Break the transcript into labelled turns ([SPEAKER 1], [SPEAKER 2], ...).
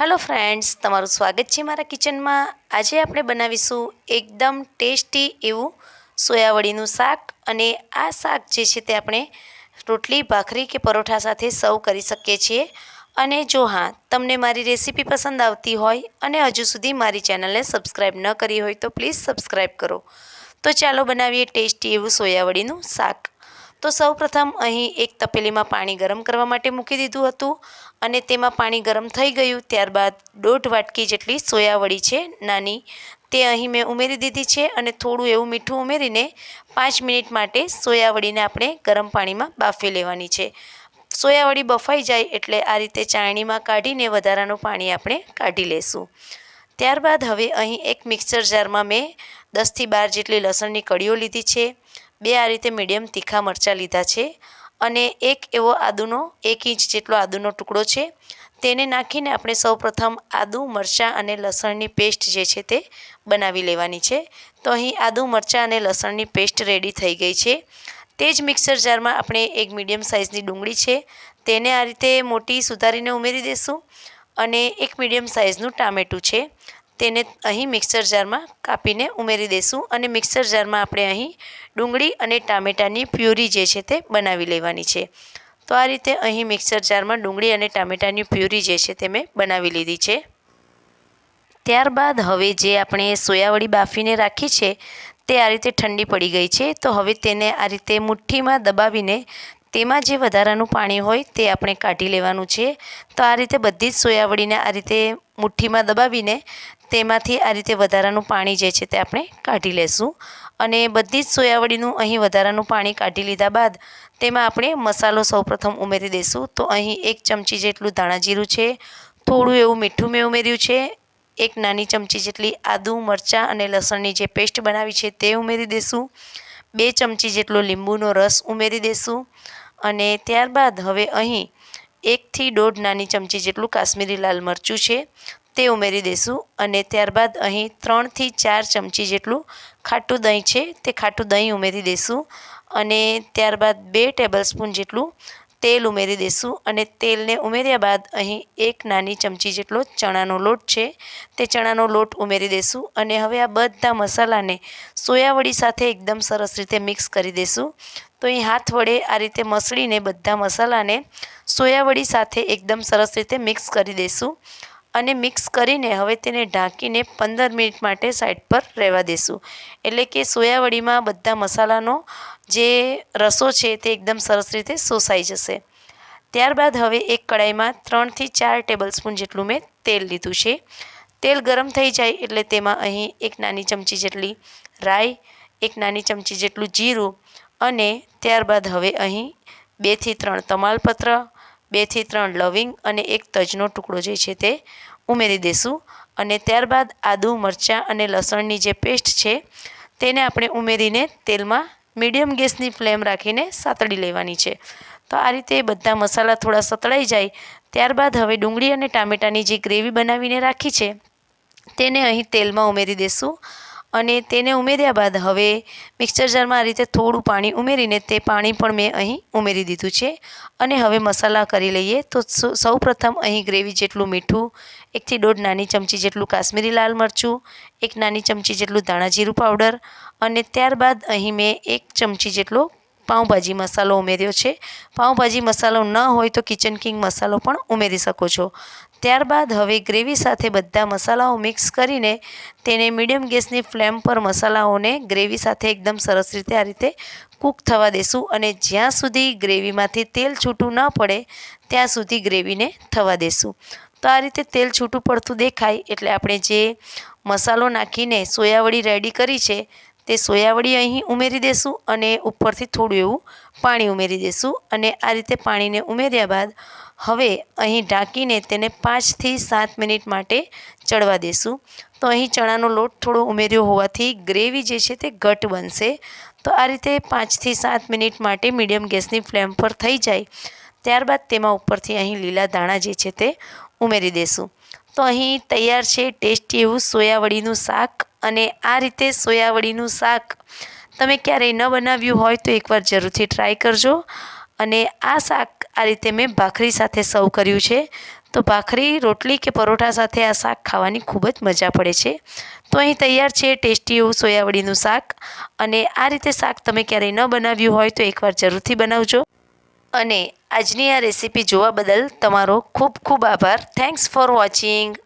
[SPEAKER 1] Hello friends તમારું સ્વાગત છે મારા કિચનમાં આજે આપણે બનાવીશું એકદમ ટેસ્ટી એવું સોયાવડીનું શાક અને આ શાક જે છે તે આપણે રોટલી, ભાખરી કે પરોઠા સાથે સર્વ કરી શકીએ છીએ. અને જો હા, તમને મારી રેસીપી પસંદ આવતી હોય અને હજુ સુધી મારી ચેનલને સબસ્ક્રાઈબ ન કરી હોય તો પ્લીઝ સબસ્ક્રાઈબ કરો. તો ચાલો બનાવીએ ટેસ્ટી એવું સોયાવડીનું શાક. તો સૌપ્રથમ અહીં એક તપેલીમાં પાણી ગરમ કરવા માટે મૂકી દીધું હતું અને તેમાં પાણી ગરમ થઈ ગયું. ત્યારબાદ દોઢ વાટકી જેટલી સોયાવળી છે નાની. તે અહીં મેં ઉમેરી દીધી છે અને થોડું એવું મીઠું ઉમેરીને પાંચ મિનિટ માટે સોયાવળીને આપણે ગરમ પાણીમાં બાફી લેવાની છે. સોયાવળી બફાઈ જાય એટલે આ રીતે ચાળણીમાં કાઢીને વધારાનું પાણી આપણે કાઢી લેશું. ત્યારબાદ હવે અહીં એક મિક્સર જારમાં મેં દસથી બાર જેટલી લસણની કળીઓ લીધી છે. બે આ રીતે મીડિયમ તીખા મરચાં લીધા છે અને એક એવો આદુનો, એક ઇંચ જેટલો આદુનો ટુકડો છે. તેને નાખીને આપણે સૌપ્રથમ આદુ, મરચાં અને લસણની પેસ્ટ જે છે તે બનાવી લેવાની છે. તો અહીં આદુ, મરચાં અને લસણની પેસ્ટ રેડી થઈ ગઈ છે. તે જ મિક્સર જારમાં આપણે એક મીડિયમ સાઇઝની ડુંગળી છે. તેને આ રીતે મોટી સુધારીને ઉમેરી દઈશું અને એક મીડિયમ સાઇઝનું ટામેટું છે. તેને અહીં મિક્સર જારમાં કાપીને ઉમેરી દઈશું અને મિક્સર જારમાં આપણે અહીં ડુંગળી અને ટામેટાની પ્યુરી જે છે તે બનાવી લેવાની છે. તો આ રીતે અહીં મિક્સર જારમાં ડુંગળી અને ટામેટાની પ્યુરી જે છે તે મેં બનાવી લીધી છે. ત્યારબાદ હવે જે આપણે સોયાવડી બાફીને રાખી છે, તે આ રીતે ઠંડી પડી ગઈ છે. તો હવે તેને આ રીતે મુઠ્ઠીમાં દબાવીને તેમાં જે વધારાનું પાણી હોય તે આપણે કાઢી લેવાનું છે. તો આ રીતે બધી જ સોયાવડીને આ રીતે મુઠ્ઠીમાં દબાવીને તેમાંથી આ રીતે વધારાનું પાણી જે છે તે આપણે કાઢી લેશું. અને બધી જ સોયાવડીનું અહીં વધારાનું પાણી કાઢી લીધા બાદ તેમાં આપણે મસાલો સૌપ્રથમ ઉમેરી દઈશું તો અહીં એક ચમચી જેટલું ધાણા જીરું છે, થોડું એવું મીઠું મેં ઉમેર્યું છે, એક નાની ચમચી જેટલી આદું, મરચાં અને લસણની જે પેસ્ટ બનાવી છે તે ઉમેરી દઈશું બે ચમચી જેટલો લીંબુનો રસ ઉમેરી દઈશું અને ત્યારબાદ હવે અહીં એકથી દોઢ નાની ચમચી જેટલું કાશ્મીરી લાલ મરચું છે. તે ઉમેરી દઈશું અને ત્યારબાદ અહીં ત્રણથી ચાર ચમચી જેટલું ખાટું દહીં છે તે ખાટું દહીં ઉમેરી દઈશું અને ત્યારબાદ બે ટેબલ સ્પૂન જેટલું તેલ ઉમેરી દઈશું અને તેલને ઉમેર્યા બાદ અહીં એક નાની ચમચી જેટલો ચણાનો લોટ છે તે ચણાનો લોટ ઉમેરી દઈશું અને હવે આ બધા મસાલાને સોયાવડી સાથે એકદમ સરસ રીતે મિક્સ કરી દઈશું તો અહીં હાથ વડે આ રીતે મસળીને બધા મસાલાને સોયાવડી સાથે એકદમ સરસ રીતે મિક્સ કરી દઈશું અને મિક્સ કરીને હવે તેને ઢાંકીને પંદર મિનિટ માટે સાઈડ પર રહેવા દઈશું એટલે કે સોયાવડીમાં બધા મસાલાનો જે રસો છે તે એકદમ સરસ રીતે શોષાઈ જશે. ત્યારબાદ હવે એક કડાઈમાં ત્રણથી ચાર ટેબલ સ્પૂન જેટલું મેં તેલ લીધું છે. તેલ ગરમ થઈ જાય એટલે તેમાં અહીં એક નાની ચમચી જેટલી રાઈ, એક નાની ચમચી જેટલું જીરું અને ત્યારબાદ હવે અહીં બેથી ત્રણ તમાલપત્ર બેથી ત્રણ લવિંગ અને એક તજનો ટુકડો જે છે તે ઉમેરી દઈશું અને ત્યારબાદ આદુ, મરચાં અને લસણની જે પેસ્ટ છે, તેને આપણે ઉમેરીને તેલમાં મીડિયમ ગેસની ફ્લેમ રાખીને સાતળી લેવાની છે. તો આ રીતે બધા મસાલા થોડા સતળાઈ જાય, ત્યારબાદ હવે ડુંગળી અને ટામેટાની જે ગ્રેવી બનાવીને રાખી છે, તેને અહીં તેલમાં ઉમેરી દઈશું અને તેને ઉમેર્યા બાદ હવે મિક્સર જારમાં આ રીતે થોડું પાણી ઉમેરીને તે પાણી પણ મેં અહીં ઉમેરી દીધું છે. અને હવે મસાલા કરી લઈએ તો સૌ પ્રથમ અહીં ગ્રેવી જેટલું મીઠું, એકથી દોઢ નાની ચમચી જેટલું કાશ્મીરી લાલ મરચું, એક નાની ચમચી જેટલું ધાણા જીરું પાવડર અને ત્યારબાદ અહીં મેં એક ચમચી જેટલો પાઉંભાજી મસાલો ઉમેર્યો છે. પાઉંભાજી મસાલો ન હોય તો કિચન કિંગ મસાલો પણ ઉમેરી શકો છો. ત્યારબાદ હવે ગ્રેવી સાથે બધા મસાલાઓ મિક્સ કરીને તેને મીડિયમ ગેસની ફ્લેમ પર મસાલાઓને ગ્રેવી સાથે એકદમ સરસ રીતે આ રીતે કૂક થવા દેશું અને જ્યાં સુધી ગ્રેવીમાંથી તેલ છૂટું ન પડે ત્યાં સુધી ગ્રેવીને થવા દેશું. તો આ રીતે તેલ છૂટું પડતું દેખાય એટલે આપણે જે મસાલો નાખીને સોયાવડી રેડી કરી છે તે સોયાવડી અહીં ઉમેરી દેશું અને ઉપરથી થોડું એવું પાણી ઉમેરી દઈશું અને આ રીતે પાણીને ઉમેર્યા બાદ હવે અહીં ઢાંકીને તેને પાંચથી સાત મિનિટ માટે ચડવા દેશું. તો અહીં ચણાનો લોટ થોડો ઉમેર્યો હોવાથી ગ્રેવી જે છે તે ઘટ બનશે. તો આ રીતે પાંચથી સાત મિનિટ માટે મીડિયમ ગેસની ફ્લેમ પર થઈ જાય. ત્યારબાદ તેમાં ઉપરથી અહીં લીલા દાણા જે છે તે ઉમેરી દેશું. તો અહીં તૈયાર છે ટેસ્ટી એવું સોયાવડીનું શાક અને આ રીતે સોયાવળીનું શાક તમે ક્યારેય ન બનાવ્યું હોય તો એકવાર જરૂરથી ટ્રાય કરજો. અને આ શાક આ રીતે મેં ભાખરી સાથે સર્વ કર્યું છે. તો ભાખરી, રોટલી કે પરોઠા સાથે આ શાક ખાવાની ખૂબ જ મજા પડે છે. તો અહીં તૈયાર છે ટેસ્ટી એવું સોયાવળીનું શાક. અને આ રીતે શાક તમે ક્યારેય ન બનાવ્યું હોય તો એકવાર જરૂરથી બનાવજો. અને આજની આ રેસીપી જોવા બદલ તમારો ખૂબ ખૂબ આભાર. Thanks for watching